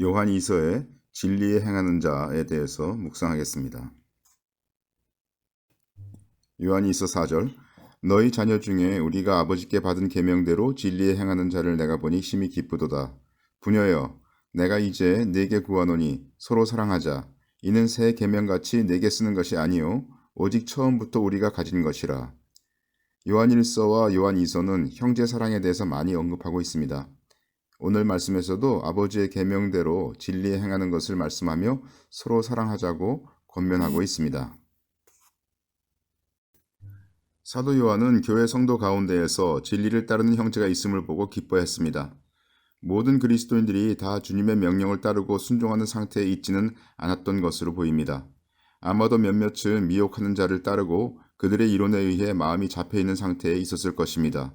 요한 이서의 진리에 행하는 자에 대해서 묵상하겠습니다. 요한 이서 4절 너희 자녀 중에 우리가 아버지께 받은 계명대로 진리에 행하는 자를 내가 보니 심히 기쁘도다. 부녀여 내가 이제 네게 구하노니 서로 사랑하자. 이는 새 계명같이 내게 쓰는 것이 아니요 오직 처음부터 우리가 가진 것이라. 요한 1서와 요한 2서는 형제 사랑에 대해서 많이 언급하고 있습니다. 오늘 말씀에서도 아버지의 계명대로 진리에 행하는 것을 말씀하며 서로 사랑하자고 권면하고 있습니다. 사도 요한은 교회 성도 가운데에서 진리를 따르는 형제가 있음을 보고 기뻐했습니다. 모든 그리스도인들이 다 주님의 명령을 따르고 순종하는 상태에 있지는 않았던 것으로 보입니다. 아마도 몇몇은 미혹하는 자를 따르고 그들의 이론에 의해 마음이 잡혀 있는 상태에 있었을 것입니다.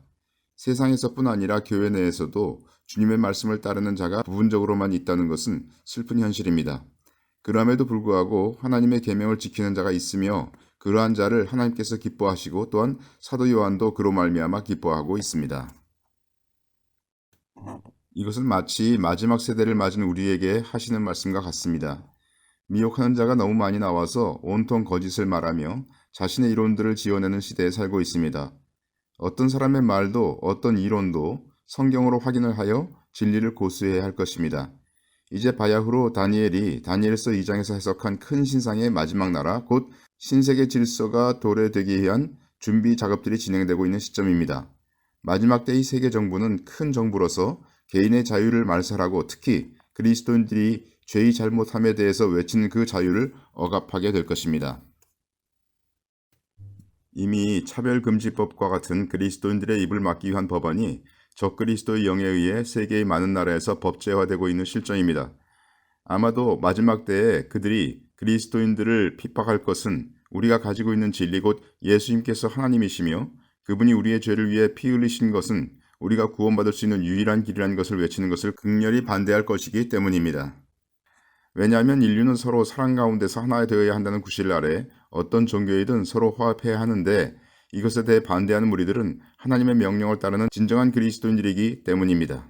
세상에서뿐 아니라 교회 내에서도 주님의 말씀을 따르는 자가 부분적으로만 있다는 것은 슬픈 현실입니다. 그럼에도 불구하고 하나님의 계명을 지키는 자가 있으며 그러한 자를 하나님께서 기뻐하시고 또한 사도 요한도 그로 말미암아 기뻐하고 있습니다. 이것은 마치 마지막 세대를 맞은 우리에게 하시는 말씀과 같습니다. 미혹하는 자가 너무 많이 나와서 온통 거짓을 말하며 자신의 이론들을 지어내는 시대에 살고 있습니다. 어떤 사람의 말도 어떤 이론도 성경으로 확인을 하여 진리를 고수해야 할 것입니다. 이제 바야흐로 다니엘이 다니엘서 2장에서 해석한 큰 신상의 마지막 나라 곧 신세계 질서가 도래되기 위한 준비 작업들이 진행되고 있는 시점입니다. 마지막 때의 세계 정부는 큰 정부로서 개인의 자유를 말살하고 특히 그리스도인들이 죄의 잘못함에 대해서 외치는 그 자유를 억압하게 될 것입니다. 이미 차별금지법과 같은 그리스도인들의 입을 막기 위한 법안이 적그리스도의 영에 의해 세계의 많은 나라에서 법제화되고 있는 실정입니다. 아마도 마지막 때에 그들이 그리스도인들을 핍박할 것은 우리가 가지고 있는 진리 곧 예수님께서 하나님이시며 그분이 우리의 죄를 위해 피 흘리신 것은 우리가 구원받을 수 있는 유일한 길이라는 것을 외치는 것을 극렬히 반대할 것이기 때문입니다. 왜냐하면 인류는 서로 사랑 가운데서 하나 되어야 한다는 구실 아래 어떤 종교이든 서로 화합해야 하는데 이것에 대해 반대하는 무리들은 하나님의 명령을 따르는 진정한 그리스도인들이기 때문입니다.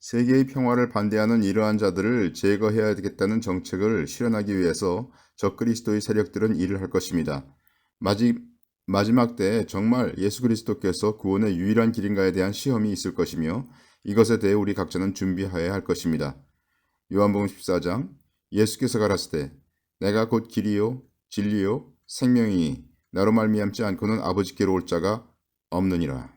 세계의 평화를 반대하는 이러한 자들을 제거해야 되겠다는 정책을 실현하기 위해서 적그리스도의 세력들은 일을 할 것입니다. 마지, 마지막 때에 정말 예수 그리스도께서 구원의 유일한 길인가에 대한 시험이 있을 것이며 이것에 대해 우리 각자는 준비하여야 할 것입니다. 요한복음 14장 예수께서 가라사대 내가 곧 길이요 진리요 생명이니 나로 말미암지 않고는 아버지께로 올 자가 없느니라.